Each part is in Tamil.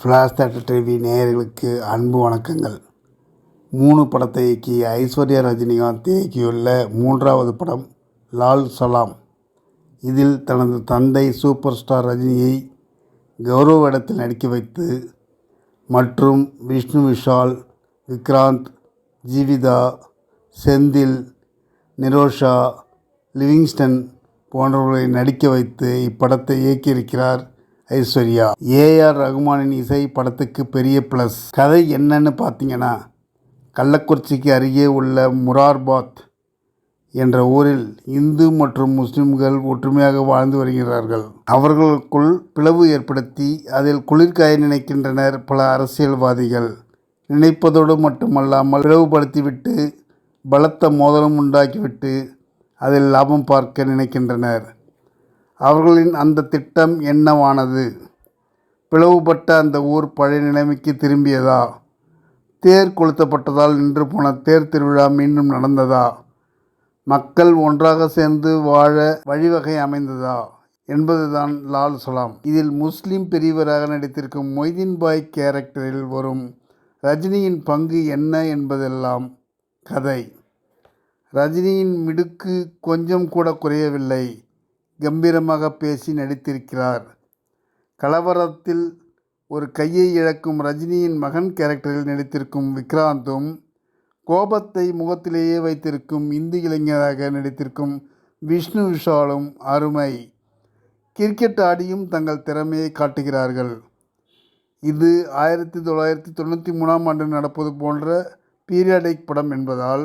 ஃப்ளாஷ் தேட்டர் டிவி நேயர்களுக்கு அன்பு வணக்கங்கள். மூணு படத்தை இயக்கி ஐஸ்வர்யா ரஜினிகாந்த் இயக்கியுள்ள மூன்றாவது படம் லால் சலாம். இதில் தனது தந்தை சூப்பர் ஸ்டார் ரஜினியை கௌரவ இடத்தில் நடிக்க வைத்து மற்றும் விஷ்ணு விஷால் விக்ராந்த் ஜீவிதா செந்தில் நிரோஷா லிவிங்ஸ்டன் போன்றவர்களை நடிக்க வைத்து இப்படத்தை இயக்கியிருக்கிறார் ஐஸ்வர்யா ஏஆர் ரகுமானின் இசை படத்துக்கு பெரிய ப்ளஸ் கதை என்னன்னு பார்த்தீங்கன்னா கள்ளக்குறிச்சிக்கு அருகே உள்ள முரார்பாத் என்ற ஊரில் இந்து மற்றும் முஸ்லிம்கள் ஒற்றுமையாக வாழ்ந்து வருகிறார்கள். அவர்களுக்குள் பிளவு ஏற்படுத்தி அதில் குளிர்காய நினைக்கின்றனர் பல அரசியல்வாதிகள். நினைப்பதோடு மட்டுமல்லாமல் பிளவுபடுத்திவிட்டு பலத்த மோதலும் உண்டாக்கிவிட்டு அதில் லாபம் பார்க்க நினைக்கின்றனர். அவர்களின் அந்த திட்டம் என்னவானது? பிளவுபட்ட அந்த ஊர் பழைய நிலைமைக்கு திரும்பியதா? தேர் கொளுத்தப்பட்டதால் நின்று போன தேர் திருவிழா மீண்டும் நடந்ததா? மக்கள் ஒன்றாக சேர்ந்து வாழ வழிவகை அமைந்ததா? என்பதுதான் லால் சலாம். இதில் முஸ்லீம் பெரியவராக நடித்திருக்கும் மொய்தீன் பாய் கேரக்டரில் வரும் ரஜினியின் பங்கு என்ன என்பதெல்லாம் கதை. ரஜினியின் மிடுக்கு கொஞ்சம் கூட குறையவில்லை. கம்பீரமாக பேசி நடித்திருக்கிறார். கலவரத்தில் ஒரு கையை இழக்கும் ரஜினியின் மகன் கேரக்டரில் நடித்திருக்கும் விக்ராந்தும் கோபத்தை முகத்திலேயே வைத்திருக்கும் இந்து இளைஞராக நடித்திருக்கும் விஷ்ணு விஷாலும் அருமை. கிரிக்கெட் ஆடியும் தங்கள் திறமையை காட்டுகிறார்கள். இது ஆயிரத்தி தொள்ளாயிரத்தி தொண்ணூற்றி மூணாம் ஆண்டு நடப்பது போன்ற பீரியாடிக் படம் என்பதால்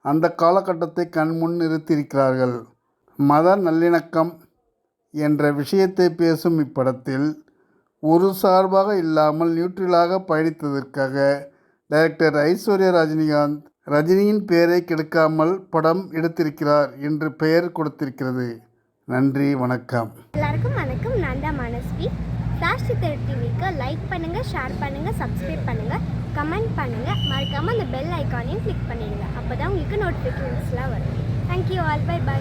அந்த காலகட்டத்தை கண்முன் நிறுத்தியிருக்கிறார்கள். மத நல்லிணக்கம் என்ற விஷயத்தை பேசும் இப்படத்தில் ஒரு சார்பாக இல்லாமல் நியூட்ரலாக பயணித்ததற்காக டைரக்டர் ஐஸ்வர்யா ரஜினிகாந்த் ரஜினியின் பெயரை கெடுக்காமல் படம் எடுத்திருக்கிறார் என்று பெயர் கொடுத்திருக்கிறது. நன்றி வணக்கம். எல்லாருக்கும் வணக்கம். நான் தான் மனஸ்வி. ராஷ்டி சித்தர் டிவிக்கு லைக் பண்ணுங்கள் ஷேர் பண்ணுங்கள் சப்ஸ்கிரைப் பண்ணுங்கள் கமெண்ட் பண்ணுங்கள் மறக்காமல் அந்த பெல் ஐக்கானையும் கிளிக் பண்ணிடுங்க. அப்போ தான் உங்களுக்கு நோட்டிஃபிகேஷன்ஸ்லாம் வரும். Thank you all by by